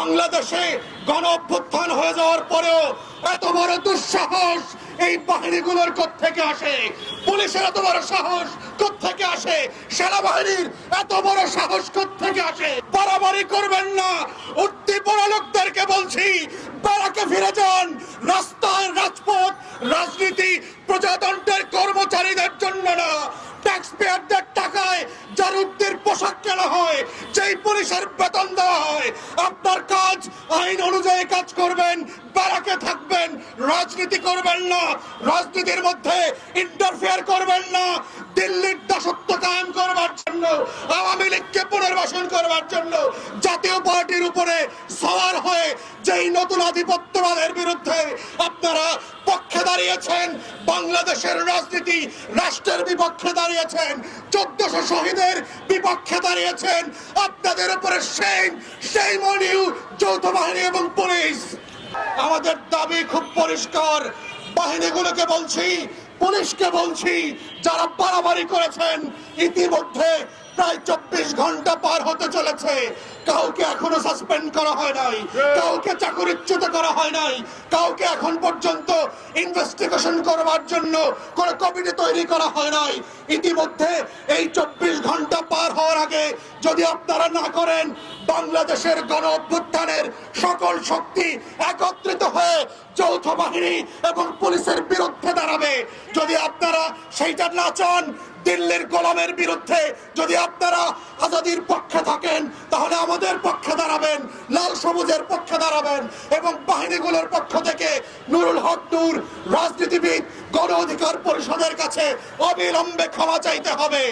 বাংলাদেশে গণ অভ্যুত্থান হয়ে যাওয়ার পরেও এত বড় দুঃসাহস এই বাহিনীগুলোর থেকে আসে? পুলিশের এত বড় সাহস থেকে আসে? সেনাবাহিনীর এত বড় সাহস থেকে আসে? বাড়াবাড়ি করবেন না। উঠতি বড় লোকদেরকে বলছি বেড়াকে ফিরে যান। রাস্তায় রাজপথ, রাজনীতি প্রজাতন্ত্রের কর্মচারীদের জন্য না। ট্যাক্স পেয়ারদের জারুদ্দের পোশাক কেনা হয়, যেই পুলিশের বেতন দেওয়া হয়। আপনার কাজ, আইন অনুযায়ী কাজ করবেন, ব্যারাকে থাকবেন, রাজনীতি করবেন না, রাজনীতির মধ্যে ইন্টারফেয়ার করবেন না, দিল্লির দাসত্ব কায়েম করবার জন্য, আওয়ামী লীগকে পুনর্বাসন করবার জন্য, জাতীয় পার্টির উপরে সওয়ার হয়ে যেই নতুন আধিপত্যবাদের বিরুদ্ধে আপনারা পক্ষে দাঁড়িয়েছেন। বাংলাদেশের রাজনীতি রাষ্ট্রের বিপক্ষে দাঁড়িয়েছেন। চোদ্দশো শহীদের বিপক্ষে দাঁড়িয়েছেন। আপনাদের উপরে সেই সেই মনিউ যৌথ বাহিনী এবং পুলিশ। আমাদের দাবি খুব পরিষ্কার। বাহিনীগুলোকে বলছি, পুলিশকে বলছি, যারা বাড়াবাড়ি করেছেন, ইতিমধ্যে প্রায় চব্বিশ ঘণ্টা পার হতে চলেছে। কাউকে এখনও সাসপেন্ড করা হয় নাই। কাউকে চাকরিচ্যুত করা হয় নাই। কাউকে এখন পর্যন্ত ইনভেস্টিগেশন করবার জন্য কোনো কমিটি তৈরি করা হয় নাই। ইতিমধ্যে এই চব্বিশ ঘণ্টা পার হওয়ার আগে যদি আপনারা না করেন বাংলাদেশের গণ অভ্যুত্থানের সকল শক্তি একত্রিত হয়ে বাহিনী এবং পুলিশের বিরুদ্ধে দাঁড়াবে। যদি আপনারা সেইটা না চান, দিল্লির গোলামের বিরুদ্ধে যদি আপনারা আজাদির পক্ষে থাকেন, তাহলে আমাদের পক্ষে দাঁড়াবেন, লাল সবুজের পক্ষে দাঁড়াবেন এবং বাহিনীগুলোর পক্ষ থেকে নুরুল হক নূর, রাজনীতিবিদ, গণ অধিকার পরিষদের কাছে অবিলম্বে ক্ষমা চাইতে হবে।